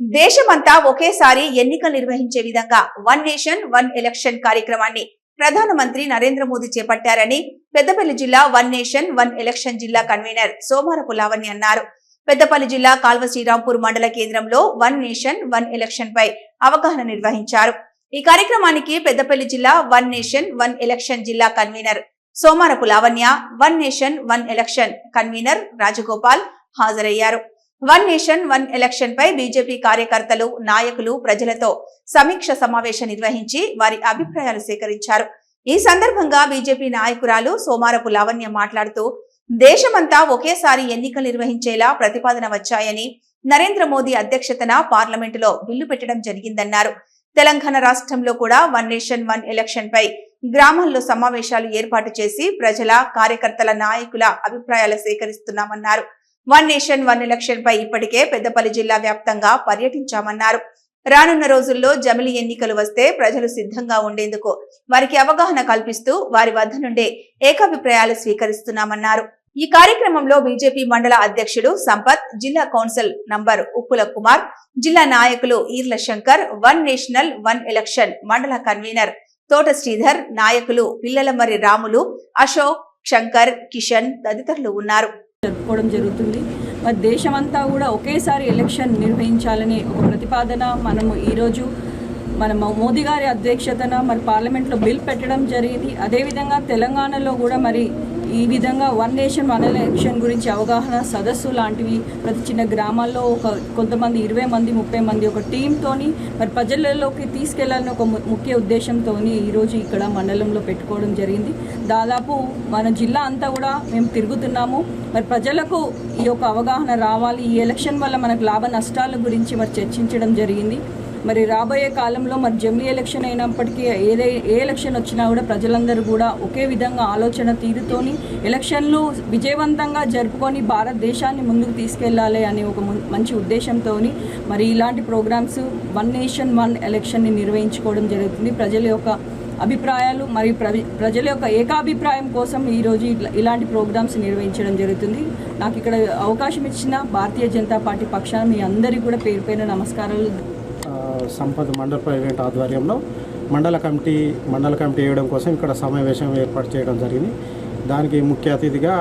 దేశమంతా ఒకేసారి ఎన్నికలు నిర్వహించే విధంగా వన్ నేషన్ వన్ ఎలక్షన్ కార్యక్రమాన్ని ప్రధానమంత్రి నరేంద్ర మోదీ చేపట్టారని పెద్దపల్లి జిల్లా వన్ నేషన్ వన్ ఎలక్షన్ జిల్లా కన్వీనర్ సోమారపు లావణ్య అన్నారు. పెద్దపల్లి జిల్లా కాల్వ శ్రీరాంపూర్ మండల కేంద్రంలో వన్ నేషన్ వన్ ఎలక్షన్ పై అవగాహన నిర్వహించారు. ఈ కార్యక్రమానికి పెద్దపల్లి జిల్లా వన్ నేషన్ వన్ ఎలక్షన్ జిల్లా convener Somarapu Lavanya one nation one election convener Rajagopal హాజరయ్యారు. వన్ నేషన్ వన్ ఎలక్షన్ పై బీజేపీ కార్యకర్తలు నాయకులు ప్రజలతో సమీక్ష సమావేశం నిర్వహించి వారి అభిప్రాయాలు సేకరించారు. ఈ సందర్భంగా బీజేపీ నాయకురాలు సోమారపు లావణ్య మాట్లాడుతూ దేశమంతా ఒకేసారి ఎన్నికలు నిర్వహించేలా ప్రతిపాదన వచ్చాయని నరేంద్ర మోదీ అధ్యక్షతన పార్లమెంటులో బిల్లు పెట్టడం జరిగిందన్నారు. తెలంగాణ రాష్ట్రంలో కూడా వన్ నేషన్ వన్ ఎలక్షన్ పై గ్రామాల్లో సమావేశాలు ఏర్పాటు చేసి ప్రజల కార్యకర్తల నాయకుల అభిప్రాయాలు సేకరిస్తున్నామన్నారు. వన్ నేషన్ వన్ ఎలక్షన్ పై ఇప్పటికే పెద్దపల్లి జిల్లా వ్యాప్తంగా పర్యటించామన్నారు. రానున్న రోజుల్లో జమిలి ఎన్నికలు వస్తే ప్రజలు సిద్ధంగా ఉండేందుకు వారికి అవగాహన కల్పిస్తూ వారి వద్ద నుండే ఏకాభిప్రాయాలు స్వీకరిస్తున్నామన్నారు. ఈ కార్యక్రమంలో బీజేపీ మండల అధ్యక్షుడు సంపత్ జిల్లా కౌన్సిల్ నంబర్ ఉప్పుల కుమార్ జిల్లా నాయకులు Eerla Shankar one national one election మండల కన్వీనర్ తోట శ్రీధర్ నాయకులు పిల్లలమరి రాములు అశోక్ శంకర్ కిషన్ తదితరులు ఉన్నారు. జరుపుకోవడం జరుగుతుంది. మరి దేశమంతా కూడా ఒకేసారి ఎలక్షన్ నిర్వహించాలని ఒక ప్రతిపాదన మనము ఈరోజు మన మోదీ గారి అధ్యక్షతన మరి పార్లమెంట్లో బిల్ పెట్టడం జరిగింది. అదేవిధంగా తెలంగాణలో కూడా మరి ఈ విధంగా వన్ నేషన్ వన్ ఎలక్షన్ గురించి అవగాహన సదస్సు లాంటివి ప్రతి చిన్న గ్రామాల్లో ఒక కొంతమంది ఇరవై మంది ముప్పై మంది ఒక టీంతోని మరి ప్రజలలోకి తీసుకెళ్ళాలని ఒక ము- ముఖ్య ఉద్దేశంతో ఈరోజు ఇక్కడ మండలంలో పెట్టుకోవడం జరిగింది. దాదాపు మన జిల్లా అంతా కూడా మేము తిరుగుతున్నాము. మరి ప్రజలకు ఈ యొక్క అవగాహన రావాలి. ఈ ఎలక్షన్ వల్ల మనకు లాభ నష్టాల గురించి మరి చర్చించడం జరిగింది. మరి రాబోయే కాలంలో మరి జమిలీ ఎలక్షన్ అయినప్పటికీ ఏదే ఏ ఎలక్షన్ వచ్చినా కూడా ప్రజలందరూ కూడా ఒకే విధంగా ఆలోచన తీరుతోని ఎలక్షన్లు విజయవంతంగా జరుపుకొని భారతదేశాన్ని ముందుకు తీసుకెళ్ళాలి అనే ఒక ము- మంచి ఉద్దేశంతో మరి ఇలాంటి ప్రోగ్రామ్స్ వన్ నేషన్ వన్ ఎలక్షన్ని నిర్వహించుకోవడం జరుగుతుంది. ప్రజల యొక్క అభిప్రాయాలు మరియు ప్రజల యొక్క ఏకాభిప్రాయం కోసం ఈరోజు ఇట్లా ఇలాంటి ప్రోగ్రామ్స్ నిర్వహించడం జరుగుతుంది. నాకు ఇక్కడ అవకాశం ఇచ్చిన భారతీయ జనతా పార్టీ పక్షాన మీ అందరికీ కూడా పేరు పేరు నమస్కారాలు సంపద మండల ప్రెసిడెంట్ ఆధ్వర్యంలో మండల కమిటీ మండల కమిటీ వేయడం కోసం ఇక్కడ సమావేశం ఏర్పాటు చేయడం జరిగింది. దానికి ముఖ్య అతిథిగా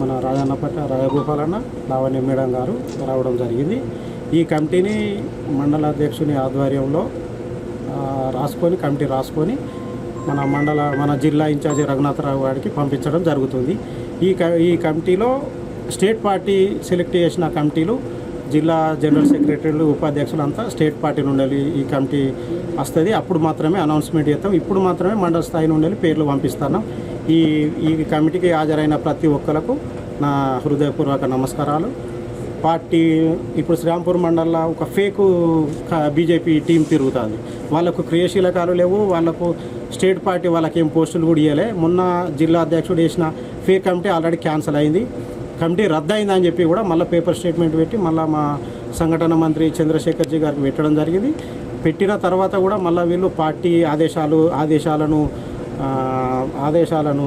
మన రాజన్నపట్ల రాజగోపాలన్న లావణ్య మేడం గారు రావడం జరిగింది. ఈ కమిటీని మండల అధ్యక్షుని ఆధ్వర్యంలో రాసుకొని కమిటీ రాసుకొని మన మండల మన జిల్లా ఇన్ఛార్జి రఘునాథరావు గారికి పంపించడం జరుగుతుంది. ఈ క ఈ కమిటీలో స్టేట్ పార్టీ సెలెక్ట్ చేసిన కమిటీలు జిల్లా జనరల్ సెక్రటరీలు ఉపాధ్యక్షులు అంతా స్టేట్ పార్టీ ఉండాలి ఈ కమిటీ వస్తుంది. అప్పుడు మాత్రమే అనౌన్స్మెంట్ చేస్తాం. ఇప్పుడు మాత్రమే మండల స్థాయి నుండి పేర్లు పంపిస్తున్నాం ఈ ఈ కమిటీకి హాజరైన ప్రతి ఒక్కరకు నా హృదయపూర్వక నమస్కారాలు. పార్టీ ఇప్పుడు శ్రీరాంపూర్ మండలంలో ఒక ఫేకు బీజేపీ టీం తిరుగుతుంది. వాళ్ళకు క్రియాశీలకాలు లేవు. వాళ్ళకు స్టేట్ పార్టీ వాళ్ళకి ఏం పోస్టులు కూడా ఇవ్వలే మొన్న జిల్లా అధ్యక్షుడు వేసిన ఫేక్ కమిటీ ఆల్రెడీ క్యాన్సిల్ అయింది. కమిటీ రద్దయిందని చెప్పి కూడా మళ్ళీ పేపర్ స్టేట్మెంట్ పెట్టి మళ్ళీ మా సంఘటన మంత్రి చంద్రశేఖర్జీ గారికి పెట్టడం జరిగింది. పెట్టిన తర్వాత కూడా మళ్ళీ వీళ్ళు పార్టీ ఆదేశాలు ఆదేశాలను ఆదేశాలను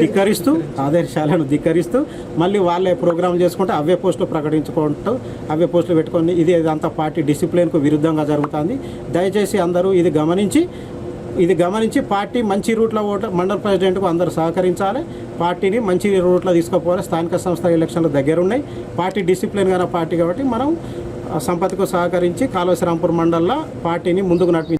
ధిక్కరిస్తూ. ఆదేశాలను ధిక్కరిస్తూ మళ్ళీ వాళ్ళే ప్రోగ్రామ్ చేసుకుంటూ అవే పోస్టులు ప్రకటించుకుంటూ అవే పోస్టులు పెట్టుకొని ఇది ఇదంతా పార్టీ డిసిప్లిన్కు విరుద్ధంగా జరుగుతుంది. దయచేసి అందరూ ఇది గమనించి ఇది గమనించి పార్టీ మంచి రూట్లో ఓట మండల ప్రెసిడెంట్కు అందరూ సహకరించాలి. పార్టీని మంచి రూట్లో తీసుకుపోవాలి. స్థానిక సంస్థల ఎలక్షన్లు దగ్గర ఉన్నాయి పార్టీ డిసిప్లిన్ గల పార్టీ కాబట్టి మనం సంపత్కు సహకరించి కాళేశ్వరంపూర్ మండల్లో పార్టీని ముందుకు నడిపి